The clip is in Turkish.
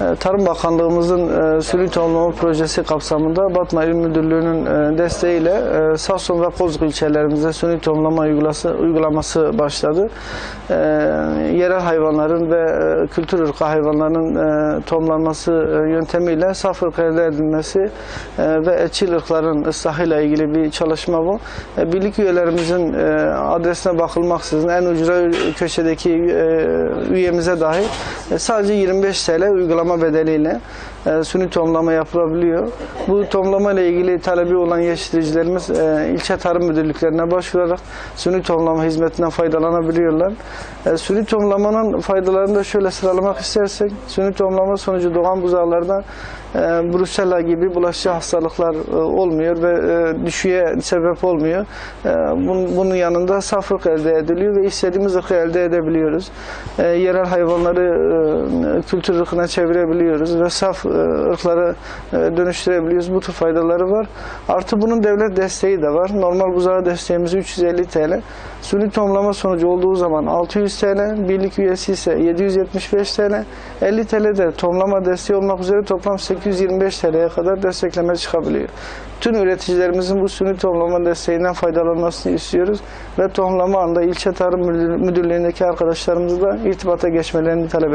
E, Tarım Bakanlığımızın e, sülü tohumlama projesi kapsamında Batman İl Müdürlüğü'nün e, desteğiyle e, Samsun ve Kozluk ilçelerimizde suni tohumlama uygulası, uygulaması başladı. Yerel hayvanların ve kültür ırkı hayvanların e, tohumlanması yöntemiyle saf ırk elde edilmesi ve etçil ırkların ıslahıyla ilgili bir çalışma bu. Birlik üyelerimizin adresine bakılmaksızın en ucra köşedeki üyemize dahi e, sadece 25 TL uygulama bedeliyle e, suni tohumlama yapılabiliyor. Bu tohumlama ile ilgili talebi olan yetiştiricilerimiz e, ilçe tarım müdürlüklerine başvurarak suni tohumlama hizmetinden faydalanabiliyorlar. E, suni tohumlamanın faydalarını da şöyle sıralamak istersek, suni tohumlama sonucu doğan buzağlardan e, Brusella gibi bulaşıcı hastalıklar e, olmuyor ve e, düşüğe sebep olmuyor. E, bunun, bunun yanında saf ırk elde ediliyor ve istediğimiz ırkı elde edebiliyoruz. E, yerel hayvanları e, kültür ırkına çevirebiliyoruz ve saf e, ırklara e, dönüştürebiliyoruz. Bu tür faydaları var. Artı bunun devlet desteği de var. Normal buzağı desteğimiz 350 TL. Suni tohumlama sonucu olduğu zaman 600 TL, birlik üyesi ise 775 TL, 50 TL de tohumlama desteği olmak üzere toplam 825 TL'ye kadar destekleme çıkabiliyor. Tüm üreticilerimizin bu suni tohumlama desteğinden faydalanmasını istiyoruz ve tohumlama anda ilçe tarım müdürlüğündeki arkadaşlarımızla irtibata geçmelerini talep ediyoruz.